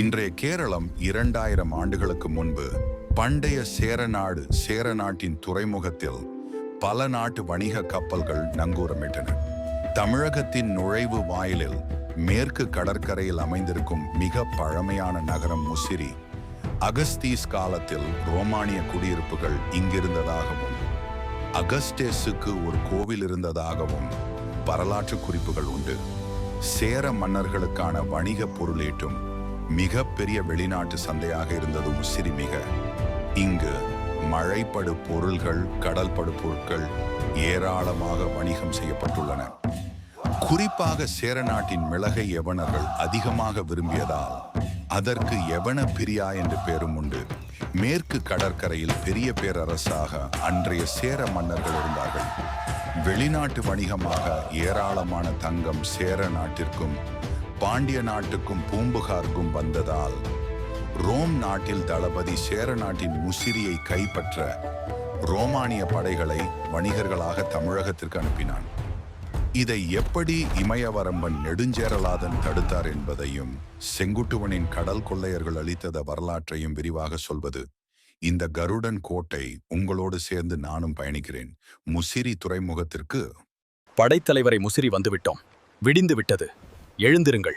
இன்றைய கேரளம் இரண்டாயிரம் ஆண்டுகளுக்கு முன்பு பண்டைய சேரநாடு சேர நாட்டின் துறைமுகத்தில் பல நாட்டு வணிக கப்பல்கள் நங்கூரமிட்டன. தமிழகத்தின் நுழைவு வாயிலில் மேற்கு கடற்கரையில் அமைந்திருக்கும் மிக பழமையான நகரம் முசிறி அகஸ்தீஸ் காலத்தில் ரோமானிய குடியிருப்புகள் இங்கிருந்ததாகவும் அகஸ்டேஸுக்கு ஒரு கோவில் இருந்ததாகவும் வரலாற்று குறிப்புகள் உண்டு. சேர மன்னர்களுக்கான வணிக பொருளேற்றும் மிகப்பெரிய வெளிநாட்டு சந்தையாக இருந்தது உசிறி மிக. இங்கு மழைப்படு பொருள்கள் கடல்படு பொருட்கள் ஏராளமாக வணிகம் செய்யப்பட்டுள்ளன. குறிப்பாக சேர நாட்டின் மிளகை யவனர்கள் அதிகமாக விரும்பியதால் அதற்கு யவன பிரியா என்று பெயரும் உண்டு. மேற்கு கடற்கரையில் பெரிய பேரரசாக அன்றைய சேர மன்னர்கள் இருந்தார்கள். வெளிநாட்டு வணிகமாக ஏராளமான தங்கம் சேர நாட்டிற்கும் பாண்டிய நாட்டுக்கும் பூம்புகாருக்கும் வந்ததால் ரோம் நாட்டில் தளபதி சேர நாட்டின் முசிறியை கைப்பற்ற ரோமானிய படைகளை வணிகர்களாக தமிழகத்திற்கு அனுப்பினான். இதை எப்படி இமயவரம்பன் நெடுஞ்சேரலாதன் தடுத்தார் என்பதையும் செங்குட்டுவனின் கடல் கொள்ளையர்கள் அளித்தத வரலாற்றையும் விரிவாக சொல்வது இந்த கருடன் கோட்டை உங்களோடு சேர்ந்து நானும் பயணிக்கிறேன். முசிறி துறைமுகத்திற்கு. படைத்தலைவரை முசிறி வந்துவிட்டோம். விடிந்து விட்டது. எழுந்திருங்கள்.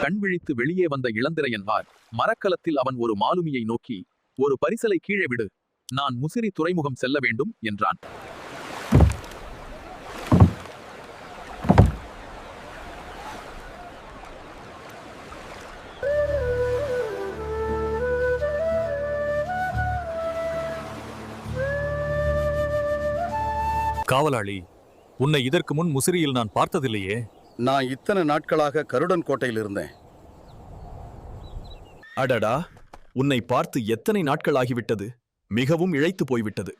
கண் விழித்து வெளியே வந்த இளந்திரையன்மார் மரக்கலத்தில் அவன் ஒரு மாலுமியை நோக்கி ஒரு பரிசலை கீழே விடு. நான் முசிறி துறைமுகம் செல்ல வேண்டும் என்றான். காவலாளி உன்னை இதற்கு முன் முசிறியில் நான் பார்த்ததில்லையே. நான் இத்தனை நாட்களாக கருடன் கோட்டையில் இருந்தேன். அடடா உன்னை பார்த்து எத்தனை நாட்கள் ஆகிவிட்டது? மிகவும் இழைத்து போய்விட்டது.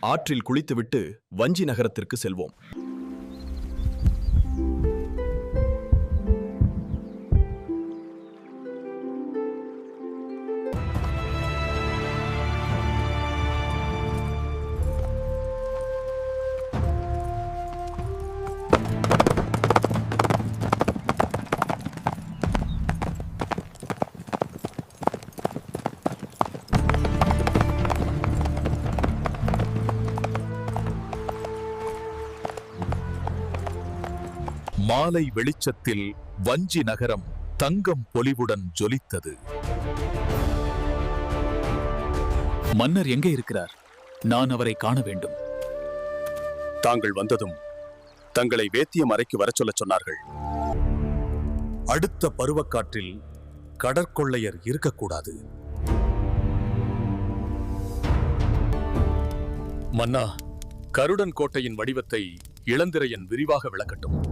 ஆற்றில் குளித்துவிட்டு வஞ்சி நகரத்திற்கு செல்வோம். மாலை வெளிச்சத்தில் வஞ்சி நகரம் தங்கம் பொலிவுடன் ஜொலித்தது. மன்னர் எங்கே இருக்கிறார்? நான் அவரை காண வேண்டும். தாங்கள் வந்ததும் தங்களை வேத்தியம் அறைக்கு வரச் சொல்லச் சொன்னார்கள். அடுத்த பருவக்காற்றில் கடற்கொள்ளையர் இருக்கக்கூடாது. மன்னா கருடன் கோட்டையின் வடிவத்தை இளந்திரையன் விரிவாக விளக்கட்டும்.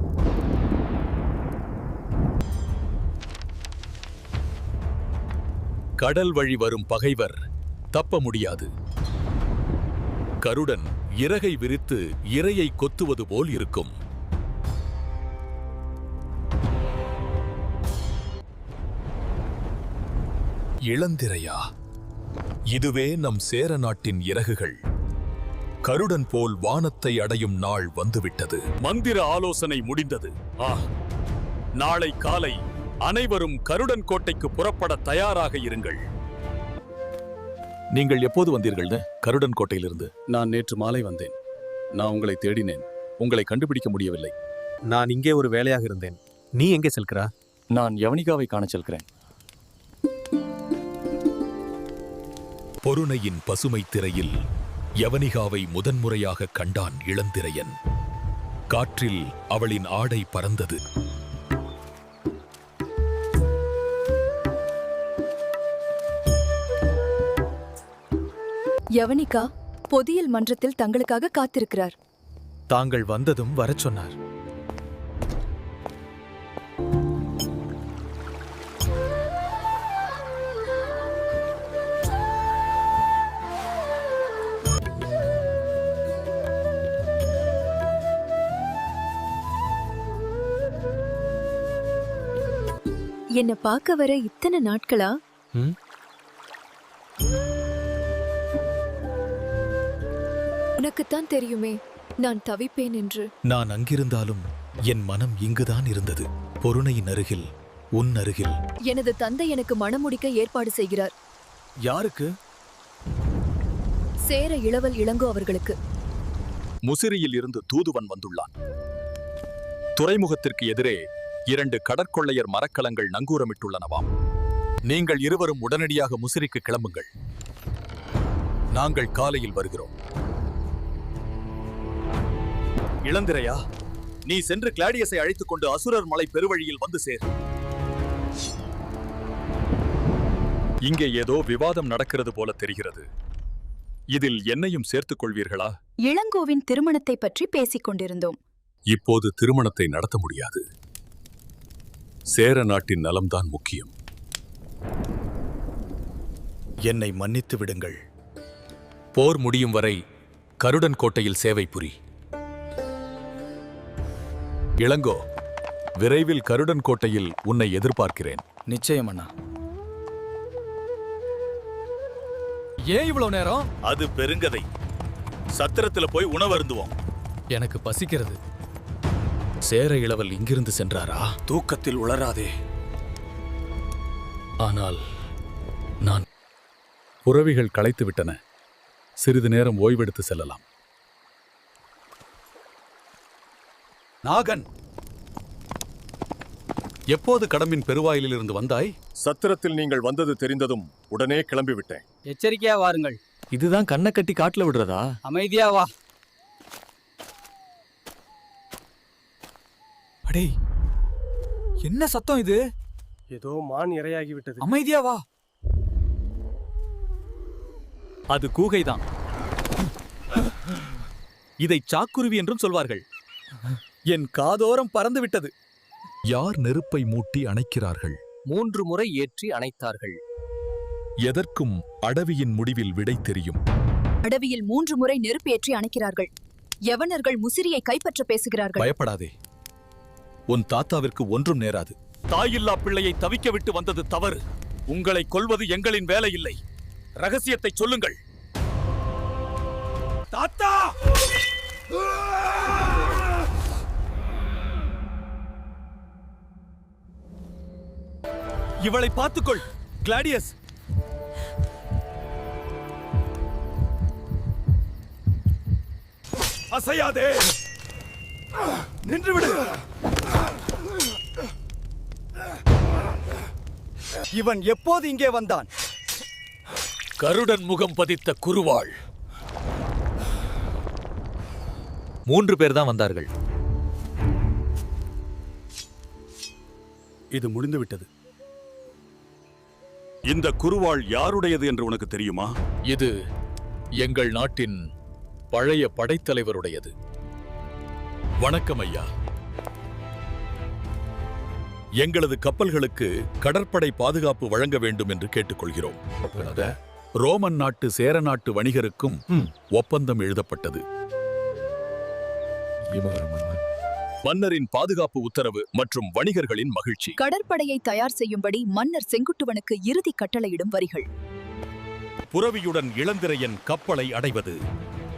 கடல் வழி வரும் பகைவர் தப்ப முடியாது. கருடன் இறகை விரித்து இரையை கொத்துவது போல் இருக்கும். இளந்திரையா இதுவே நம் சேர நாட்டின் இறகுகள். கருடன் போல் வானத்தை அடையும் நாள் வந்துவிட்டது. மந்திர ஆலோசனை முடிந்தது. ஆ நாளை காலை அனைவரும் கருடன் கோட்டைக்கு புறப்பட தயாராக இருங்கள். நீங்கள் எப்போது வந்தீர்கள்னு? கருடன் கோட்டையிலிருந்து. நான் நேற்று மாலை வந்தேன். நான் உங்களை தேடினேன். உங்களை கண்டுபிடிக்க முடியவில்லை. நான் இங்கே ஒரு வேலையாக இருந்தேன். நீ எங்கே செல்கிறா? நான் யவனிகாவை காணச் செல்கிறேன். பொருணையின் பசுமை திரையில் யவனிகாவை முதன்முறையாக கண்டான் இளந்திரையன். காற்றில் அவளின் ஆடை பறந்தது. யவனிகா பொதியல் மன்றத்தில் தங்களுக்காக காத்திருக்கிறார். தாங்கள் வந்ததும் வரச் சொன்னார். என்ன பார்க்க வர இத்தனை நாட்களா? உனக்குத்தான் தெரியுமே நான் தவிப்பேன் என்று. நான் அங்கிருந்தாலும் என் மனம் இங்குதான் இருந்தது. பொருணையின் அருகில் உன் அருகில். எனது தந்தை எனக்கு மணமுடிக்க ஏற்பாடு செய்கிறார். யாருக்கு? சேர இளவல் இளங்கோ அவர்களுக்கு. முசிறியில் இருந்து தூதுவன் வந்துள்ளான். துறைமுகத்திற்கு எதிரே இரண்டு கடற்கொள்ளையர் மரக்கலங்கள் நங்கூரமிட்டுள்ளனவாம். நீங்கள் இருவரும் உடனடியாக முசிறிக்கு கிளம்புங்கள். நாங்கள் காலையில் வருகிறோம். இளந்திரையா நீ சென்று கிளாடியஸை அழைத்துக் கொண்டு அசுரர் மலை பெருவழியில் வந்து சேர். இங்கே ஏதோ விவாதம் நடக்கிறது போல தெரிகிறது. இதில் என்னையும் சேர்த்துக் கொள்வீர்களா? இளங்கோவின் திருமணத்தை பற்றி பேசிக் கொண்டிருந்தோம். இப்போது திருமணத்தை நடத்த முடியாது. சேர நாட்டின் நலம்தான் முக்கியம். என்னை மன்னித்து விடுங்கள். போர் முடியும் வரை கருடன் கோட்டையில் சேவை புரி. இளங்கோ விரைவில் கருடன் கோட்டையில் உன்னை எதிர்பார்க்கிறேன். நிச்சயம் அண்ணா. ஏன் இவ்வளவு நேரம்? அது பெருங்கதை. சத்திரத்துல போய் உணவருந்துவோம். எனக்கு பசிக்கிறது. சேர இளவல் இங்கிருந்து சென்றாரா? தூக்கத்தில் உளராதே. ஆனால் நான் புறவிகள் களைத்து விட்டன சிறிது நேரம் ஓய்வெடுத்து செல்லலாம். நாகன். எப்போது கடம்பின் பெருவாயிலில் இருந்து வந்தாய்? சத்திரத்தில் நீங்கள் வந்தது தெரிந்ததும் உடனே கிளம்பிவிட்டேன். எச்சரிக்கையா வாருங்கள். இதுதான் கண்ணை கட்டி காட்டுல விடுறதா? அமைதியா வா. அடே என்ன சத்தம் இது? ஏதோ மான் இரையாகி விட்டது அமைதியா வா. அது கூகைதான். இதை சாக்குருவி என்றும் சொல்வார்கள். என் காதோரம் பறந்து விட்டது யார் நெருப்பை மூட்டி அணைக்கிறார்கள்? மூன்று முறை ஏற்றி அணைத்தார்கள். எதற்கும் அடவியின் முடிவில் விடை தெரியும். அடவியில் மூன்று முறை நெருப்பேற்றி அணைக்கிறார்கள். யவனர்கள் முசிறியை கைப்பற்ற பேசுகிறார்கள். பயப்படாதே. உன் தாத்தாவிற்கு ஒன்றும் நேராது. தாயில்லா பிள்ளையை தவிக்க விட்டு வந்தது தவறு. உங்களை கொல்வது எங்களின் வேலை இல்லை ரகசியத்தை சொல்லுங்கள். தாத்தா! இவளை பார்த்துக்கொள். கிளாடியஸ். அசையாதே. நின்று விடு இவன் எப்போது இங்கே வந்தான்? கருடன் முகம் பதித்த குருவாள். மூன்று பேர் தான் வந்தார்கள். இது முடிந்துவிட்டது. இந்த குருவாள் யாருடையது என்று உனக்கு தெரியுமா? இது எங்கள் நாட்டின் பழைய படைத்தலைவருடையது. வணக்கம் ஐயா. எங்களது கப்பல்களுக்கு கடற்படை பாதுகாப்பு வழங்க வேண்டும் என்று கேட்டுக்கொள்கிறோம். ரோமன் நாட்டு சேர நாட்டு வணிகருக்கும் ஒப்பந்தம் எழுதப்பட்டது. மன்னரின் பாதுகாப்பு உத்தரவு மற்றும் வணிகர்களின் மகிழ்ச்சி. கடற்படையை தயார் செய்யும்படி மன்னர் செங்குட்டுவனுக்கு இறுதி கட்டளையிடும் வரிகள். புரவியுடன் இளந்திரையன் கப்பலை அடைவது.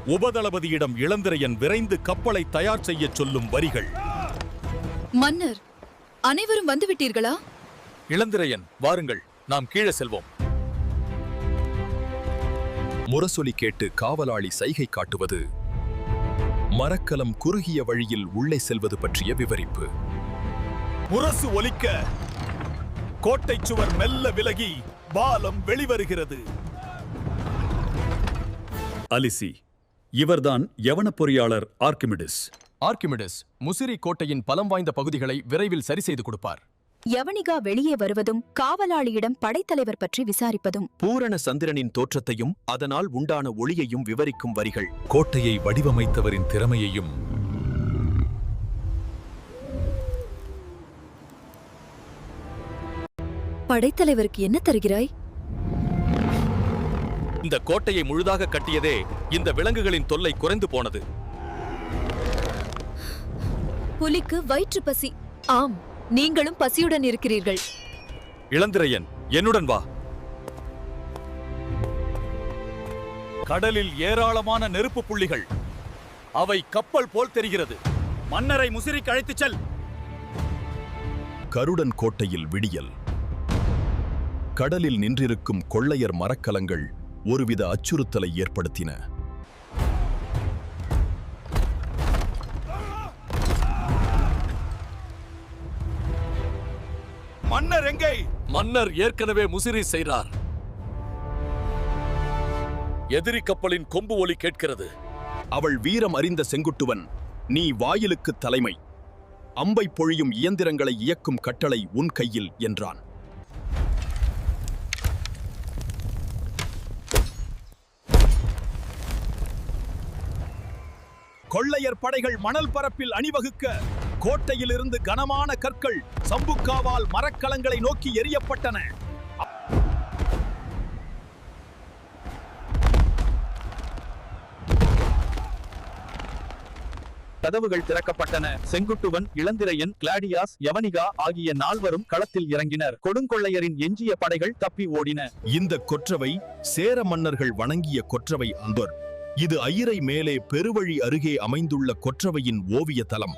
உபதளபதியிடம் இளந்திரையன் விரைந்து கப்பலை தயார் செய்யச் சொல்லும் வரிகள். மன்னர் அனைவரும் வந்துவிட்டீர்களா? இளந்திரையன் வாருங்கள் நாம் கீழே செல்வோம். முரசொலி கேட்டு காவலாளி சைகை காட்டுவது மரக்கலம் குறுகிய வழியில் உள்ளே செல்வது பற்றிய விவரிப்பு. முரசு ஒலிக்க கோட்டை சுவர் மெல்ல விலகி பாலம் வெளிவருகிறது. அலிசி இவர்தான் யவன பொறியாளர் ஆர்கிமிடிஸ் ஆர்கிமிடிஸ் முசிறி கோட்டையின் பலம் வாய்ந்த பகுதிகளை விரைவில் சரி செய்து கொடுப்பார். யவனிகா வெளியே வருவதும் காவலாளியிடம் படைத்தலைவர் பற்றி விசாரிப்பதும். பூரண சந்திரனின் தோற்றத்தையும் அதனால் உண்டான ஒளியையும் விவரிக்கும் வரிகள். கோட்டையை வடிவமைத்தவரின் திறமையையும். படைத்தலைவருக்கு என்ன தருகிறாய்? இந்த கோட்டையை முழுதாக கட்டியதே இந்த விலங்குகளின் தொல்லை குறைந்து போனது. புலிக்கு வயிற்று பசி ஆம். நீங்களும் பசியுடன் இருக்கிறீர்கள். இளந்திரையன் என்னுடன் வா. கடலில் ஏராளமான நெருப்பு புள்ளிகள். அவை கப்பல் போல் தெரிகிறது. மன்னரை முசிறிக்கு அழைத்துச் செல். கருடன் கோட்டையில் விடியல். கடலில் நின்றிருக்கும் கொள்ளையர் மரக்கலங்கள் ஒருவித அச்சுறுத்தலை ஏற்படுத்தின. மன்னர் எங்கே? மன்னர் ஏற்கனவே முசிறி செய்கிறார் எதிரி கப்பலின் கொம்பு ஒலி கேட்கிறது. அவள் வீரம் அறிந்த செங்குட்டுவன் நீ வாயிலுக்கு தலைமை. அம்பை பொழியும் இயந்திரங்களை இயக்கும் கட்டளை உன் கையில் என்றான். கொள்ளையர் படைகள் மணல் பரப்பில் அணிவகுக்க கோட்டையிலிருந்து கனமான கற்கள் சம்புக்காவால் மரக்கலங்களை நோக்கி எரியப்பட்டன கதவுகள் திறக்கப்பட்டன. செங்குட்டுவன் இளந்திரையன் கிளாடியாஸ் யவனிகா ஆகிய நால்வரும் களத்தில் இறங்கினர். கொடுங்கொள்ளையரின் எஞ்சிய படைகள் தப்பி ஓடின. இந்த கொற்றவை சேர மன்னர்கள் வணங்கிய கொற்றவை அன்பர் இது ஐயரை மேலே பெருவழி அருகே அமைந்துள்ள கொற்றவையின் ஓவிய தலம்